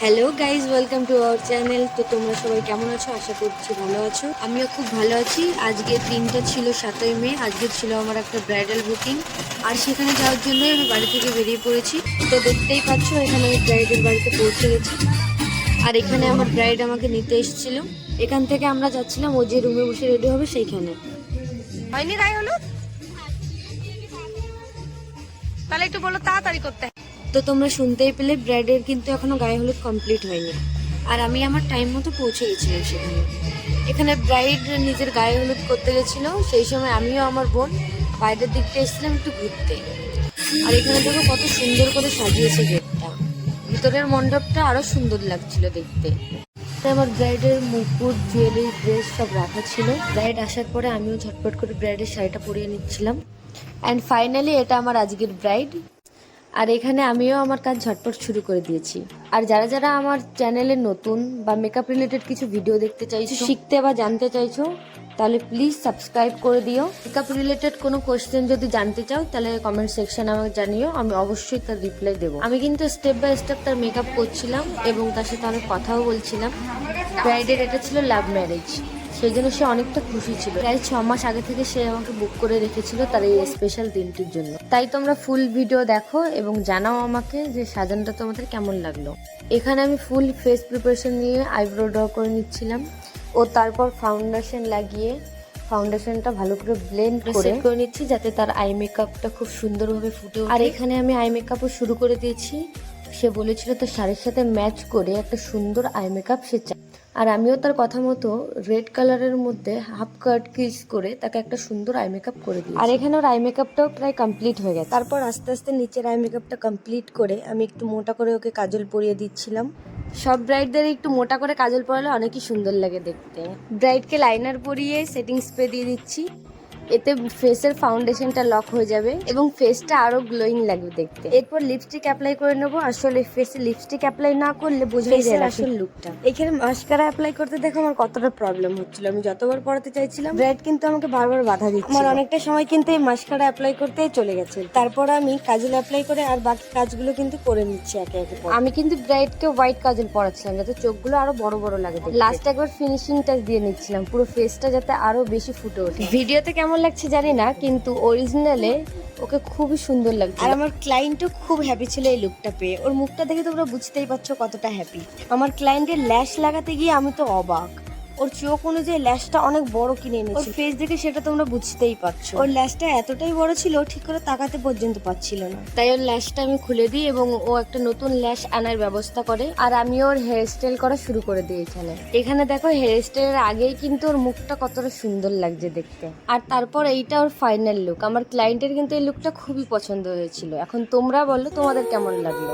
Hello guys welcome to our channel তো তোমরা সবাই কেমন আছো? আশা করছি ভালো আছো। আমিও খুব ভালো আছি। আজকে দিনটা ছিল সাতই মে। আজকে ছিল আমার একটা ব্রাইডাল বুকিং আর সেখানে যাওয়ার জন্যই আমি বাড়ি থেকে বেরিয়ে পড়েছি। তো দেখতেই পাচ্ছ, এখানে আমি ব্রাইডের বাড়িতে পৌঁছে গেছি। আর এখানে আমার ব্রাইড আমাকে নিতে এসেছিল। এখান থেকে আমরা যাচ্ছিলাম, ও যে রুমে বসে রেডি হবে সেইখানে। হয়নি গায়ে হলো? তাহলে একটু বলো, তাড়াতাড়ি করতে। তো তোমরা শুনতেই পেলে ব্রাইডের কিন্তু এখনও গায়ে হলুদ কমপ্লিট হয়নি। আর আমি আমার টাইম মতো পৌঁছে গেছিলাম সেখানে। এখানে ব্রাইড নিজের গায়ে হলুদ করতে গেছিল, সেই সময় আমিও আমার বোন বাইরের দিকটা এসেছিলাম একটু ঘুরতে। আর এখানে দেখো কত সুন্দর করে সাজিয়েছে গেটটা ভিতরের মণ্ডপটা আরও সুন্দর লাগছিল দেখতে। আমার ব্রাইডের মুকুট জুয়েলারি ড্রেস সব রাখা ছিল। ব্রাইড আসার পরে আমিও ঝটপট করে ব্রাইডের শাড়িটা পরিয়ে নিচ্ছিলাম। অ্যান্ড ফাইনালি এটা আমার আজকের ব্রাইড আর এখানে আমিও আমার কাজ ঝটপট শুরু করে দিয়েছি। আর যারা যারা আমার চ্যানেলে নতুন বা মেকআপ রিলেটেড কিছু ভিডিও দেখতে চাইছো, শিখতে বা জানতে চাইছো, তাহলে প্লিজ সাবস্ক্রাইব করে দিও। মেকআপ রিলেটেড কোনো কোয়েশ্চেন যদি জানতে চাও, তাহলে কমেন্ট সেকশন আমাকে জানিও, আমি অবশ্যই তার রিপ্লাই দেবো। আমি কিন্তু স্টেপ বাই স্টেপ তার মেকআপ করছিলাম এবং তার সাথে আমি কথাও বলছিলাম। ব্রাইডের এটা ছিল লাভ ম্যারেজ সেই জন্য সে অনেকটা খুশি ছিল। প্রায় ছ মাস আগে থেকে সে আমাকে বুক করে রেখেছিল তার এই স্পেশাল দিনটির জন্য। তাই তোমরা ফুল ভিডিও দেখো এবং জানাও আমাকে যে সাজানটা তোমাদের কেমন লাগল। এখানে আমি ফুল ফেস প্রিপারেশন নিয়ে আইব্রো ড্র করে নিচ্ছিলাম ও তারপর ফাউন্ডেশন লাগিয়ে ফাউন্ডেশনটা ভালো করে ব্লেন্ড করে করে নিচ্ছি যাতে তার আই মেকআপটা খুব সুন্দরভাবে ফুটে আর এখানে আমি আই মেকআপও শুরু করে দিয়েছি। সে বলেছিল তার শাড়ির সাথে ম্যাচ করে একটা সুন্দর আই মেকআপ সে চায় আর আমিও তার কথা মতো রেড কালারের মধ্যে হাফ কাট কিস করে তাকে একটা সুন্দর আই মেকআপ করে দিই আর এখানে ওর আই মেকআপটাও প্রায় কমপ্লিট হয়ে গেছে। তারপর আস্তে আস্তে নিচের আই মেকআপটা কমপ্লিট করে আমি একটু মোটা করে ওকে কাজল পরিয়ে দিচ্ছিলাম। সব ব্রাইডদের একটু মোটা করে কাজল পরালে অনেকই সুন্দর লাগে দেখতে। ব্রাইডকে লাইনার পরিয়ে সেটিং স্প্রে দিয়ে দিচ্ছি। এতে ফেসের ফাউন্ডেশনটা লক হয়ে যাবে এবং ফেসটা আরও গ্লোয়িং লাগবে দেখতে। এরপর লিপস্টিক অ্যাপ্লাই করে নেব। আসলে ফেসে লিপস্টিক অ্যাপ্লাই না করলে বোঝাই যায় আসল লুকটা এখানে মাস্কারা অ্যাপ্লাই করতে দেখো আমার কতটা প্রবলেম হচ্ছিল। আমি যতবার পড়াতে চাইছিলাম ব্রাইড কিন্তু আমাকে বারবার বাধা দিচ্ছে আমার অনেকটা সময় কিন্তু এই মাস্কারা অ্যাপ্লাই করতেই চলে গেছে। তারপর আমি কাজল অ্যাপ্লাই করে আর বাকি কাজগুলো কিন্তু করে নিচ্ছি একে একে আমি কিন্তু ব্রাইডকে হোয়াইট কাজল পড়াচ্ছিলাম যাতে চোখগুলো আরও বড় বড় লাগে লাস্ট একবার ফিনিশিং টাচ দিয়ে নিচ্ছিলাম। পুরো ফেসটা যাতে আরও বেশি ফুটে ওঠে। ভিডিওতে কেমন লাগছে জানি না, কিন্তু অরিজিনালে ওকে খুবই সুন্দর লাগছে। আর আমার ক্লায়েন্টও খুব হ্যাপি ছিল এই লুকটা পেয়ে। ওর মুখটা দেখে তোমরা বুঝতেই পারছ কতটা হ্যাপি আমার ক্লায়েন্টের ল্যাশ লাগাতে গিয়ে আমি তো অবাক। ওর চোখ অনুযায়ী ল্যাশটা অনেক বড় কিনে এনেছে। ওর ফেস দেখে সেটা তোমরা বুঝতেই পারছ। ওর ল্যাশটা এতটাই বড় ছিল ঠিক করে তাকাতে পর্যন্ত পাচ্ছিল না। তাই ওর ল্যাশটা আমি খুলে দিই এবং ও একটা নতুন ল্যাশ আনার ব্যবস্থা করে আর আমি ওর হেয়ার স্টাইল করা শুরু করে দিই এখানে। এখানে দেখো হেয়ার স্টাইলের আগেই কিন্তু ওর মুখটা কতটা সুন্দর লাগছে দেখতে। আর তারপর এইটা ওর ফাইনাল লুক আমার ক্লায়েন্টের কিন্তু এই লুকটা খুবই পছন্দ হয়েছিল। এখন তোমরা বলো তোমাদের কেমন লাগল?